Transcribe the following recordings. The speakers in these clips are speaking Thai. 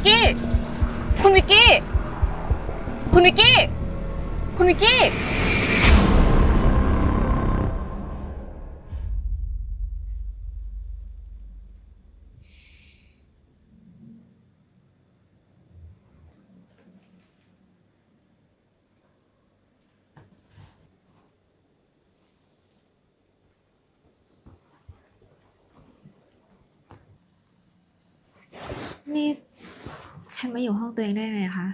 กกี้ คุณวิกกี้ คุณวิกกี้ คุณวิกกี้ นี่ ฉั นมาอยู่ห้องตัวเองได้ไงคะ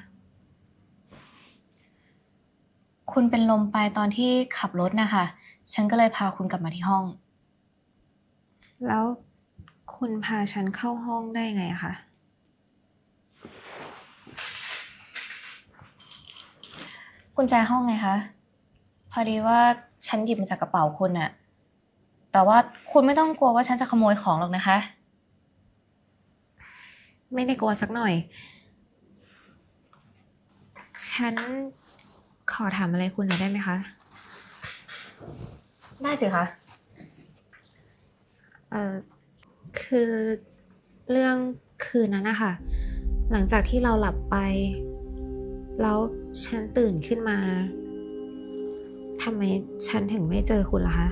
คุณเป็นลมไปตอนที่ขับรถนะคะ ฉันก็เลยพาคุณกลับมาที่ห้อง แล้วคุณพาฉันเข้าห้องได้ไงอะคะ กุญแจห้องไงคะ พอดีว่าฉันหยิบมาจากกระเป๋าคุณอะแต่ว่าคุณไม่ต้องกลัวว่าฉันจะขโมยของหรอกนะคะ ไม่ได้กลัวสักหน่อย ฉันขอถามอะไรคุณหน่อยได้ไหมคะ ได้สิคะ เออคือเรื่องคืนนั้นนะคะหลังจากที่เราหลับไป แล้วฉันตื่นขึ้นมาทำไมฉันถึงไม่เจอคุณล่ะคะ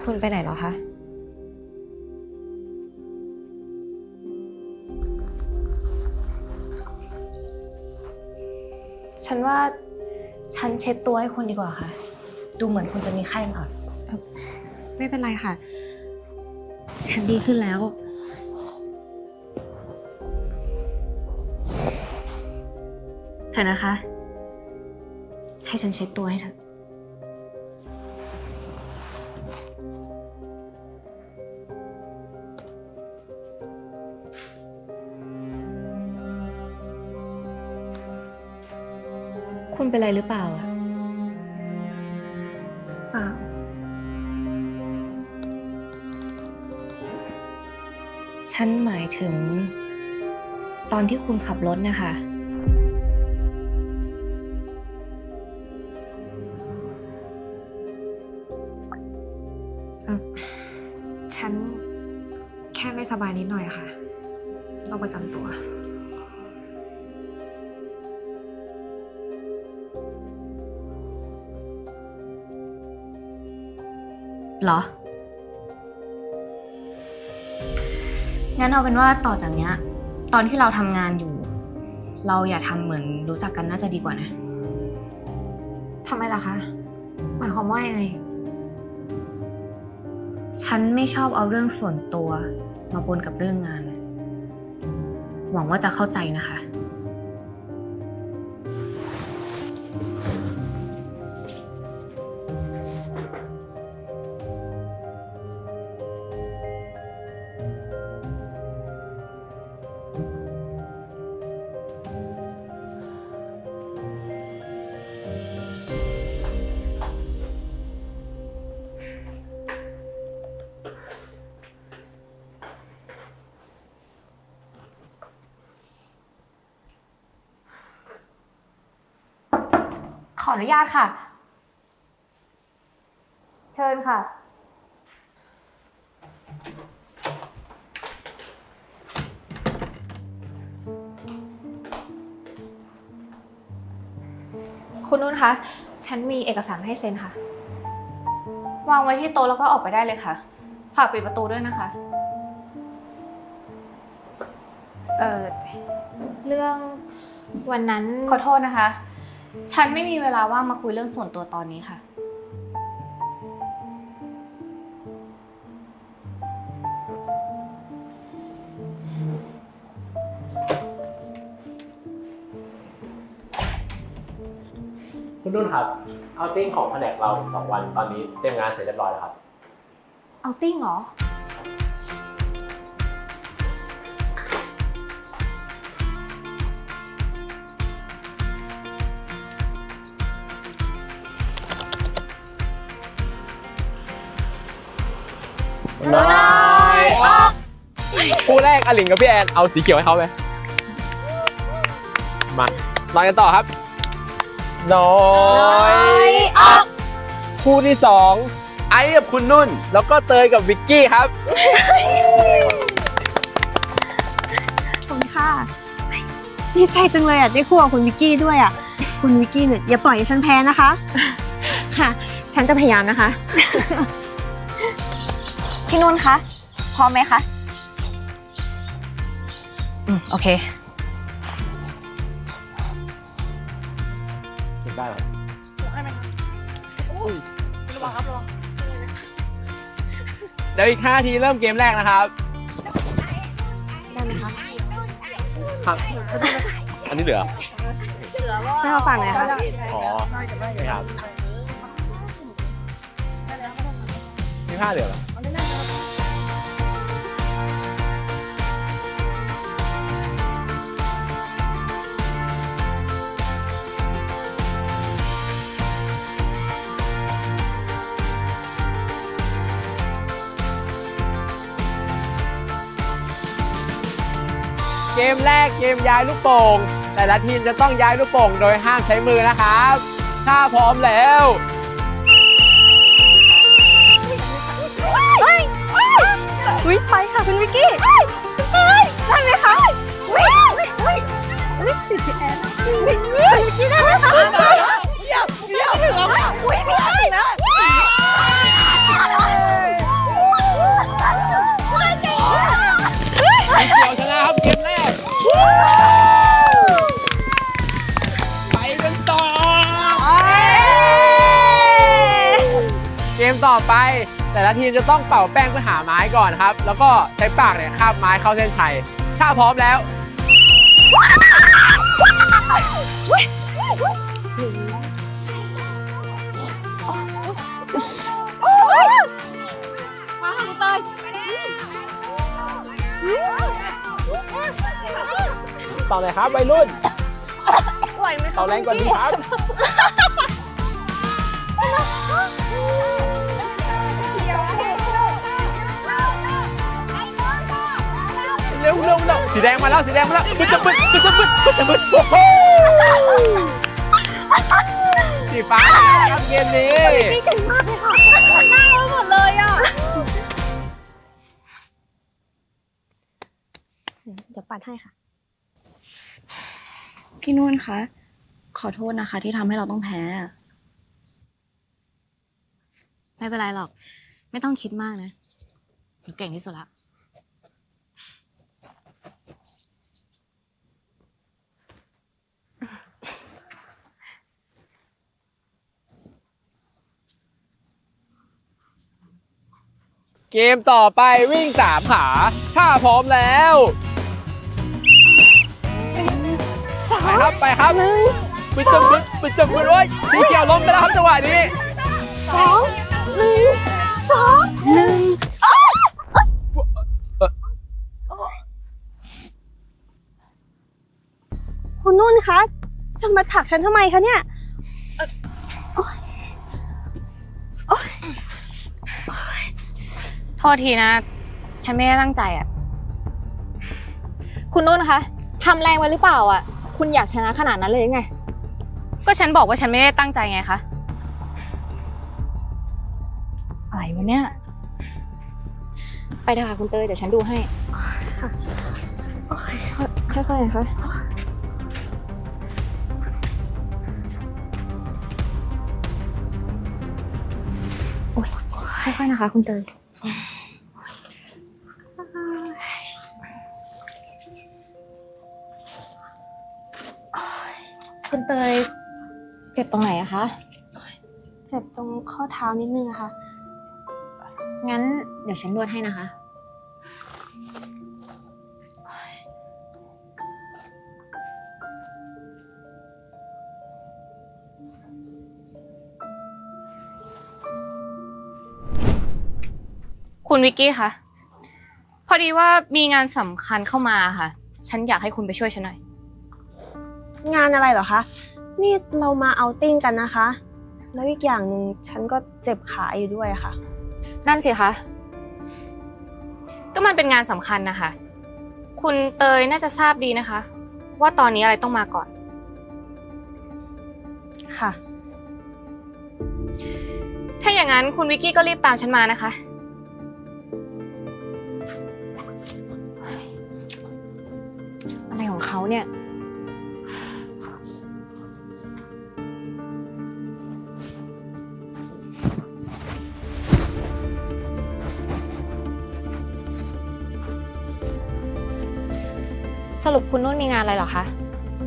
คุณไปไหนเหรอคะ ฉันว่าฉันเช็ดตัวให้คุณดีกว่าค่ะ ดูเหมือนคุณจะมีไข้มาไม่เป็นไรค่ะ ฉันดีขึ้นแล้วเถอะนะคะ ให้ฉันเช็ดตัวให้เถอ คุณเป็นไรหรือเปล่าอะเปล่าฉันหมายถึง ตอนที่คุณขับรถนะคะ เออฉันแค่ไม่สบายนิดหน่อยค่ะโรคประจำตัว เหรอ งั้นเอาเป็นว่าต่อจากเนี้ย ตอนที่เราทำงานอยู่ เราอย่าทำเหมือนรู้จักกันน่าจะดีกว่านะ ทำไมล่ะคะ หมายความว่ายังไง ฉันไม่ชอบเอาเรื่องส่วนตัว มาปนกับเรื่องงานนะหวังว่าจะเข้าใจนะคะ ออนุญาตค่ะ เชิญค่ะ คุณนุ่นคะ ฉันมีเอกสารให้เซ็นค่ะ วางไว้ที่โต๊ะแล้วก็ออกไปได้เลยค่ะ ฝากปิดประตูด้วยนะคะ เอ่อเรื่องวันนั้นขอโทษนะคะ ฉันไม่มีเวลาว่างมาคุยเรื่องส่วนตัวตอนนี้ค่ะ คุณนุ่นครับ เอาติ้งของแผนกเราอีกสองวันตอนนี้เตรียมงานเสร็จเรียบร้อยแล้วครับ เอาติ้งเหรอ คู่แรกอลิงกับพี่แอนเอาสีเขียวให้เขาไหมมาลอยกันต่อครับน้อยออกคู่ที่สองไอ้กับคุณนุ่น แล้วก็เตยกับวิกกี้ครับดีใจจังเลยอะได้คู่กับคุณวิกกี้ด้วยอะ คุณวิกกี้เนี่ยอย่าปล่อยให้ฉันแพ้นะคะ ค่ะ ฉันจะพยายามนะคะ พี่นุ่นคะ พร้อมไหมคะอืม โอเค เก็บได้เหรอเดี๋ยวอีก5นาทีเริ่มเกมแรกนะครับ ได้ไหมคะครับ อันนี้เหลือช่วยเขาฟังหน่อยค่ะอ๋อไม่ครับมีผ้าเหลือเหรอ มแรกเกมย้ายลูกโป่งแต่ละทีมจะต้องย้ายลูกโป่งโดยห้ามใช้มือนะครับ ถ้าพร้อมแล้ววิไปค่ะคุณวิกกี้ได้ไหมคะวิวิวิวิติดแอนวิวิวิกกี้ได้ไหมคะ ไป แต่ละทีมจะต้องเป่าแป้งเพื่อหาไม้ก่อนครับ แล้วก็ใช้ปากเนี่ยคาบไม้เข้าเส้นชัยถ้าพร้อมแล้วต่อเลยครับวัยรุ่นไหวไหมคะต่อแรงกว่านี้ครับ สีแดงมาแล้วสีแดงมาแล้วปึ๊ดจะปึ๊ดปึ๊ดจะปึ๊ดปึ๊ดจะปึ๊ดโอ้โหสีฟ้าครับเกมนี้เก่งมากเลยค่ะหน้าเราหมดเลยอะเดี๋ยวปัดให้ค่ะ พี่นุ่นคะ ขอโทษนะคะ ที่ทำให้เราต้องแพ้ ไม่เป็นไรหรอก ไม่ต้องคิดมากนะหนูเก่งที่สุดละ เกมต่อไปวิ่งสามขาถ้าพร้อมแล้วไปครับไปครับปึ๊ดจะปึ๊ดปึ๊ดจะปึ๊ดโอ้ยสีเขียวล้มไปแล้วครับจังหวะนี้ สองหนึ่งสองหนึ่งคุณนุ่นคะจะมาผลักฉันทำไมคะเนี่ย ทษทีนะ ฉันไม่ได้ตั้งใจอะ คุณนุ่นคะทำแรงไว้หรือเปล่าอะ คุณอยากชนะขนาดนั้นเลยยังไง ก็ฉันบอกว่าฉันไม่ได้ตั้งใจไงคะอะไรวะเนี่ย ไปเถอะค่ะคุณเตยเดี๋ยวฉันดูให้ ค่อยๆนะคะ โอ้ยค่อยๆนะคะ คุณเตย คุณเตยเจ็บตรงไหนอะคะ เจ็บตรงข้อเท้านิดนึงอะค่ะ งั้นเดี๋ยวฉันนวดให้นะคะ คุณวิกกี้คะพอดีว่ามีงานสำคัญเข้ามาค่ะ ฉันอยากให้คุณไปช่วยฉันหน่อย งานอะไรเหรอคะ นี่เรามาเอาติ้งกันนะคะ แล้วอีกอย่างหนึ่งฉันก็เจ็บขาอยู่ด้วยอะค่ะ นั่นสิคะ ก็มันเป็นงานสำคัญนะคะ คุณเตยน่าจะทราบดีนะคะ ว่าตอนนี้อะไรต้องมาก่อน ค่ะ ถ้าอย่างนั้นคุณวิกกี้ก็รีบตามฉันมานะคะ อะไรเนี่ย สรุปคุณนุ่นมีงานอะไรเหรอคะ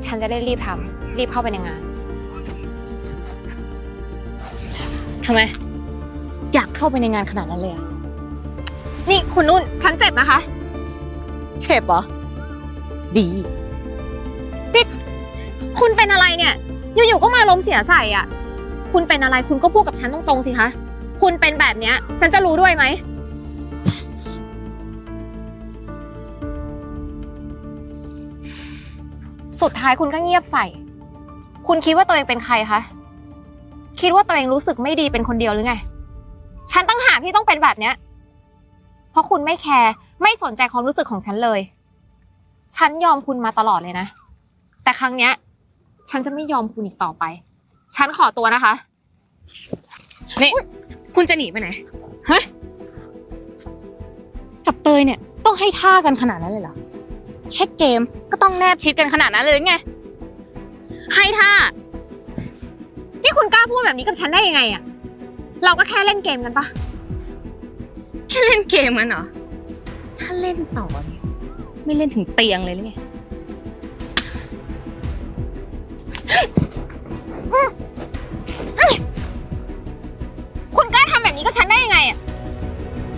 ฉันจะได้รีบทำรีบเข้าไปในงาน ทำไม อยากเข้าไปในงานขนาดนั้นเลยอะนี่คุณนุ่น ฉันเจ็บนะคะ เจ็บเหรอ ดี คุณเป็นอะไรเนี่ย อยู่ๆก็มาล้มเสียใส่อะ คุณเป็นอะไรคุณก็พูดกับฉันตรงๆสิคะ คุณเป็นแบบเนี้ย ฉันจะรู้ด้วยไหม สุดท้ายคุณก็เงียบใส่ คุณคิดว่าตัวเองเป็นใครคะ คิดว่าตัวเองรู้สึกไม่ดีเป็นคนเดียวหรือไง ฉันตั้งหากที่ต้องเป็นแบบเนี้ย เพราะคุณไม่แคร์ไม่สนใจความรู้สึกของฉันเลย ฉันยอมคุณมาตลอดเลยนะ แต่ครั้งเนี้ย ฉันจะไม่ยอมคุณอีกต่อไป ฉันขอตัวนะคะ นี่ คุณจะหนีไปไหน ฮะ กับเตยเนี่ย ต้องให้ท่ากันขนาดนั้นเลยเหรอ แค่เกมก็ต้องแนบชิดกันขนาดนั้นเลยไง ให้ท่า นี่คุณกล้าพูดแบบนี้กับฉันได้ยังไงอะเราก็แค่เล่นเกมกันปะแค่เล่นเกมมันเหรอ ถ้าเล่นต่อเนี่ยไม่เล่นถึงเตียงเลยหรือไง คุณกล้าทำแบบนี้กับฉันได้ยังไงอะ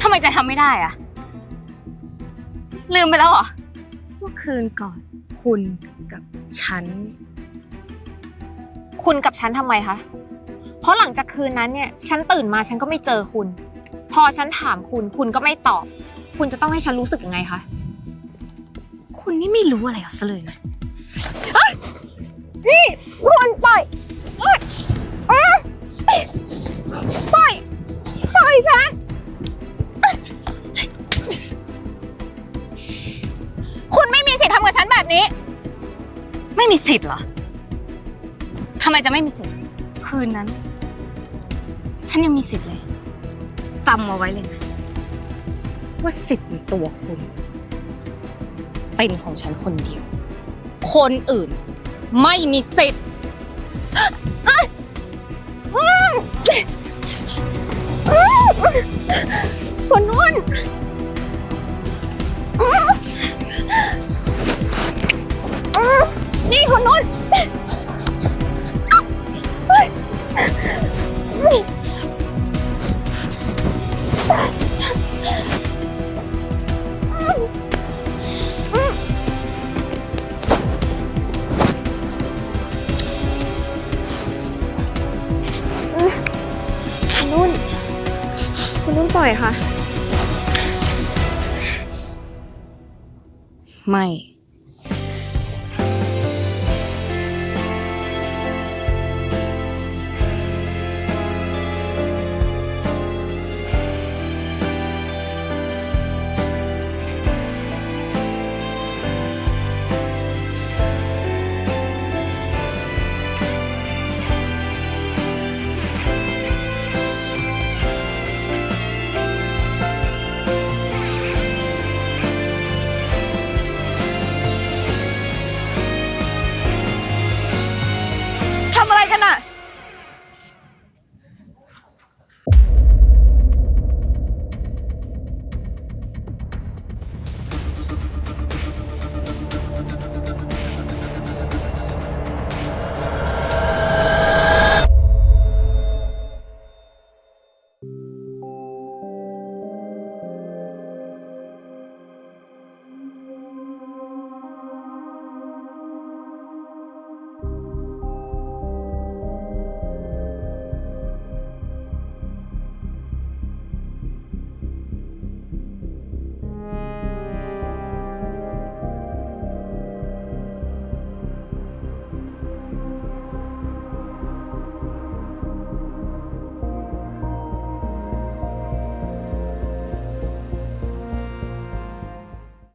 ทำไมจะทำไม่ได้อะลืมไปแล้วเหรอเมื่อคืนก่อน คุณกับฉัน คุณกับฉันทำไมคะ เพราะหลังจากคืนนั้นเนี่ย ฉันตื่นมาฉันก็ไม่เจอคุณ พอฉันถามคุณ คุณก็ไม่ตอบ คุณจะต้องให้ฉันรู้สึกยังไงคะ คุณนี่ไม่รู้อะไรเอาซะเลยนะคุณปล่อยเอ้ยเอ้ยปล่อย ปล่อยฉัน นี้ ไม่มีสิทธิ์เหรอทำไมจะไม่มีสิทธิ์ คืนนั้น ฉันยังมีสิทธิ์เลยจำเอาไว้เลยนะว่าสิทธิ์ในตัวคุณ เป็นของฉันคนเดียว คนอื่นไม่มีสิทธิ์